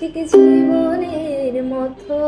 ঠিক জীবনের মতো।